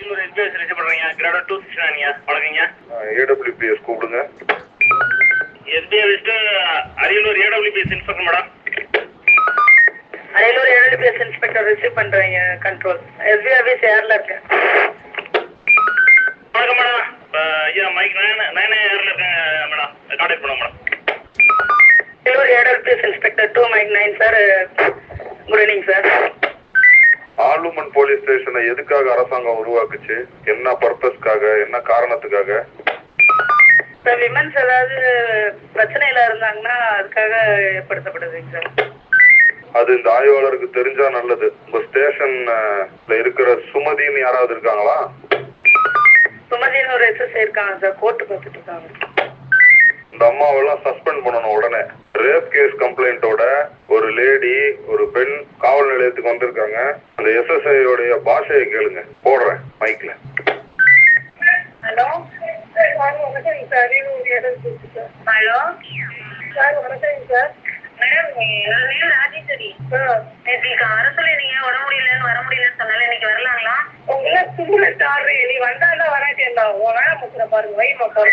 இன்னொரு SBS receive பண்ணுறீங்க கிராடோ two six நைன்யா வணக்கங்க. ஏடபிள்யூபிஎஸ் கூப்பிடுங்க. எஸ்பிஐ வச்சுட்டு Ariyalur AWPS inspector madam Ariyalur AWS inspector receive பண்ணுறீங்க கண்ட்ரோல் எஸ்பி ஆஃபீஸ் ஏரில் இருக்கேன் வணக்கம் மேடம் ஐயா மைக் நைன் நைன் ஏரில் இருக்கேன் மேடம் கான்டாக்ட் பண்ணுங்க madam Ariyalur AWS inspector two mike nine sir good evening sir ஆலுமன் police ஸ்டேஷனை எதுக்காக அரசாங்கம் உருவாக்குச்சு? என்ன பர்பஸ்க்காக? என்ன காரணத்துக்காக? சார் விமன்ஸ் ஏதாவது பிரச்சனையில் இருந்தாங்கன்னா அதுக்காக ஏற்படுத்தப்படுதுங்க சார் அது இந்த ஆய்வாளருக்கு தெரிஞ்சா நல்லது. உங்க ஸ்டேஷன்ல இருக்கிற சுமதின்னு யாராவது இருக்காங்களா? சுமதினு ஒரு எஸ்எஸ்ஐ இருக்காங்க சார் கோர்ட்டு பார்த்துட்டு இருக்காங்க. இந்த அம்மாவெல்லாம் சஸ்பெண்ட் பண்ணணும் உடனே. ரேப் கேஸ் கம்ப்ளைண்ட்டோட ஒரு லேடி ஒரு பெண் காவல் நிலையத்துக்கு வந்திருக்காங்க. அந்த எஸ்எஸ்ஐ உடைய பாஷையை கேளுங்க. போடுறேன் மைக்ல ஹலோ? சார் வணக்கம் sir. Ariyalur AWS sir. Hello? Sir வணக்கம் சார். மேடம் பேர் ராஜேஸ்வரி. நேற்றுக்கு வர சொல்லிருந்தீங்க. உடம்பு முடியலன்னு வர முடியலன்னு சொன்னால இன்னைக்கு வரலாங்களா? உங்களை சும்மா ஆடுறீ நீ வந்தாண்டா வராட்டி என்ன உன் வேலை முக்கிற பாருங்க. வை மக்கள்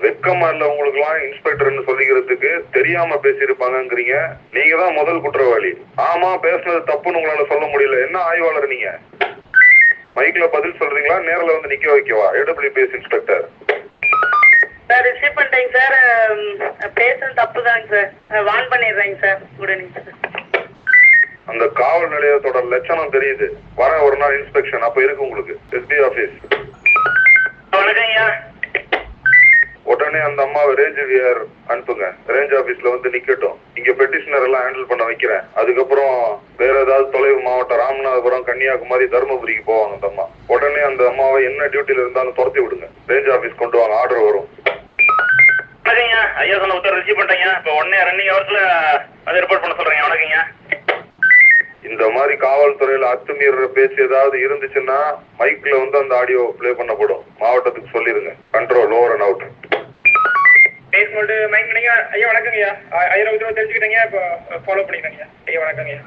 வெக்கமா இல்ல உங்களுக்கு எல்லாம் இன்ஸ்பெக்டர்னு சொல்லிக்கிறதுக்கு தெரியாம பேசியிருப்பாங்கங்கிறீங்க. நீங்க தான் முதல் குற்றவாளி. ஆமா பேசுனது தப்புன்னு உங்களால சொல்ல முடியல. என்ன ஆய்வாளர் நீங்க? மைக்ல பதில் சொல்றீங்களா? நேர்ல வந்து நிக்க வைக்கவா? AWPS inspector. சார் ரிசீவ் பண்ணிட்டேங்க சார். பேசுறது தப்பு தாங்க சார். வான் பண்ணிடுறேங்க சார். சார் அந்த காவல் நிலையத்தோட லட்சணம் தெரியுது. வர ஒரு நாள் இன்ஸ்பெக்ஷன். அப்ப இருக்கு உங்களுக்கு. எஸ்பி ஆபீஸ் வணக்கங்கய்யா. உடனே அந்த அம்மாவை ரேஞ்ச் வியர் அனுப்புங்க. ரேஞ்ச் ஆபீஸ்ல வந்து நிக்கட்டும். இங்க பெட்டிஷனர் எல்லாம் ஹேண்டில் பண்ண வைக்கிறேன். அதுக்கப்புறம் வேற ஏதாவது தொலைவு மாவட்டம் ராமநாதபுரம் கன்னியாகுமரி தருமபுரிக்கு போவாங்க அந்த அம்மா. உடனே அந்த அம்மாவை என்ன டியூட்டில இருந்தாலும் துரத்தி விடுங்க. ரேஞ்ச் ஆபீஸ் கொண்டு வாங்க. ஆர்டர் வரும். வணக்கங்கய்யா ஐயா சொன்ன உத்தரவு ரிசீவ் பண்ணிட்டேங்க. இப்போ உடனே ரன்னிங் ஹவர்ஸில் அதை ரிப்போர்ட் பண்ண சொல்கிறேங்க வணக்கங்க இந்த மாதிரி காவல்துறையில அத்துமீற பேச்சு ஏதாவது இருந்துச்சுன்னா மைக்ல வந்து அந்த ஆடியோ ப்ளே பண்ணப்படும். மாவட்டத்துக்கு சொல்லிருங்க. கண்ட்ரோல் ஓவர் அண்ட் அவுட் பேஸ் மைண்ட் பண்ணீங்க ஐயா வணக்கங்கய்யா. ஐயா இருபது ரூபா தெரிஞ்சுக்கிட்டீங்க இப்போ ஃபாலோ பண்ணிக்கிறேங்க ஐயா வணக்கங்கய்யா.